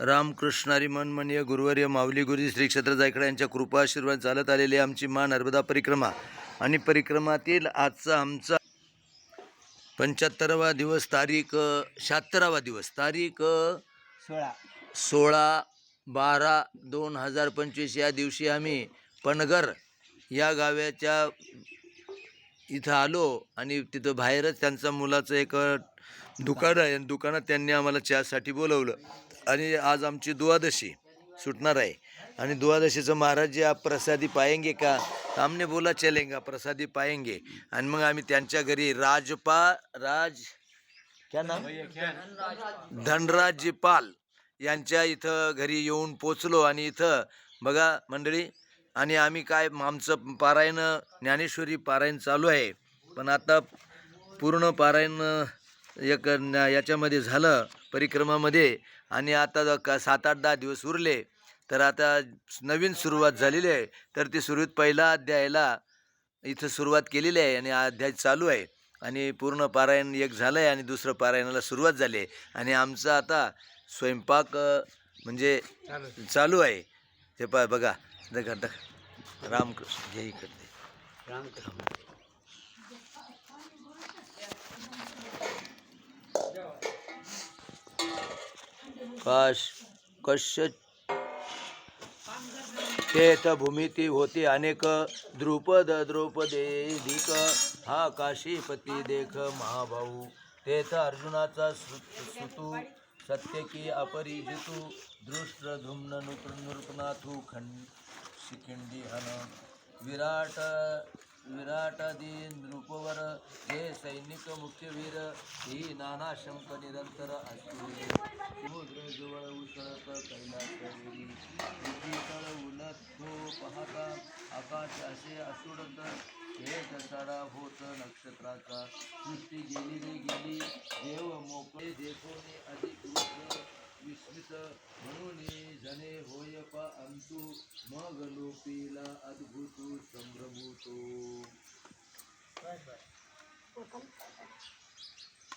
रामकृष्णारी मनमनीय गुरुवर्य माऊली गुरुजी श्री क्षेत्र जायकडे यांच्या कृपा आशीर्वाद चालत आलेली आमची मा नर्मदा परिक्रमा. आणि परिक्रमातील आजचा आमचा पंच्याहत्तरावा दिवस तारीख शहात्तरावा दिवस. तारीख सोळा. सोळा बारा दोन हजार पंचवीस या दिवशी आम्ही पनगर या गावाच्या इथं आलो आणि तिथं बाहेरच त्यांचा मुलाचं एक दुकान आहे आणि दुकानात त्यांनी आम्हाला चहासाठी बोलवलं. आणि आज आमची द्वादशी सुटणार आहे. आणि द्वादशीचं महाराज जी आप प्रसादी पाएंगे का? आमने बोला चलेंगा प्रसादी पाएंगे आणि मग आम्ही त्यांच्या घरी राजपा राज क्या नाम? धनराज पाल यांच्या इथं घरी येऊन पोचलो आणि इथं बघा मंडळी आणि आम्ही काय आमचं पारायण ज्ञानेश्वरी पारायण चालू आहे. पण आता पूर्ण पारायण एक याच्यामध्ये झालं. परिक्रमामध्ये. आणि आता का सात आठ दहा दिवस उरले तर आता नवीन सुरुवात झालेली आहे. तर ती सुरुवात पहिला अध्यायाला इथं सुरुवात केलेली आहे आणि अध्याय चालू आहे. आणि पूर्ण पारायण एक झालं आहे आणि दुसरं पारायणाला सुरुवात झाली आहे. आणि आमचा आता स्वयंपाक म्हणजे चालू आहे. ते पा बघा. दगा दगा रामकृष्ण जय इकडे रामकृष्ण. काश कश्य तेथ भूमिती होती अनेक द्रुपद द्रौपदेधिक हा काशीपती देख महाभाऊ। तेथ अर्जुनाचा सु- सुतू सत्यकी अपरिजितू दृष्ट धुम्न नृप नृपनाथू खंड शिखिंडी हन। विराट विराटादी नृपवर हे सैनिक मुख्यवीर ही नाना शंक निरंतर असुरे समुद्र जवळ उसळत कैलासवेरी. उलत उलथो पाहता आकाश असे असुडत. हे दसाडा होत नक्षत्राचा. सृष्टी गेली रे गेली. देव मोकळे देखोने अधिक विस्मित म्हणून जने होय पा अंतू. मग लोपीला अद्भुत संभ्रमूतो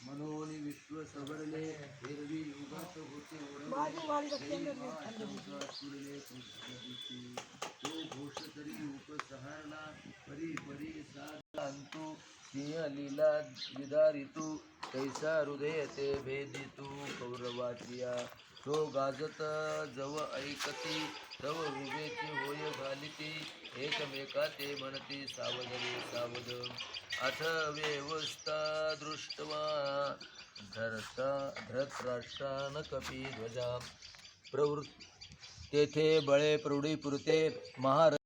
मनोनी विश्व सबरले हिरवी युगात होते कृष्ण तो घोष तरी उपसहारला परी परी साध अंतु सिंह लीला विदारितू कैसा हृदय ते भेदितू कौरवाचिया तो गाजत जव ऐकती तव उभेची होय घालिती एकमेका ते म्हणती सावध रे सावध. अथ व्यवस्था दृष्टवा धरता धृतराष्ट्रान कपी ध्वजा. प्रवृत्त तेथे बळे प्रौढी पुरते महार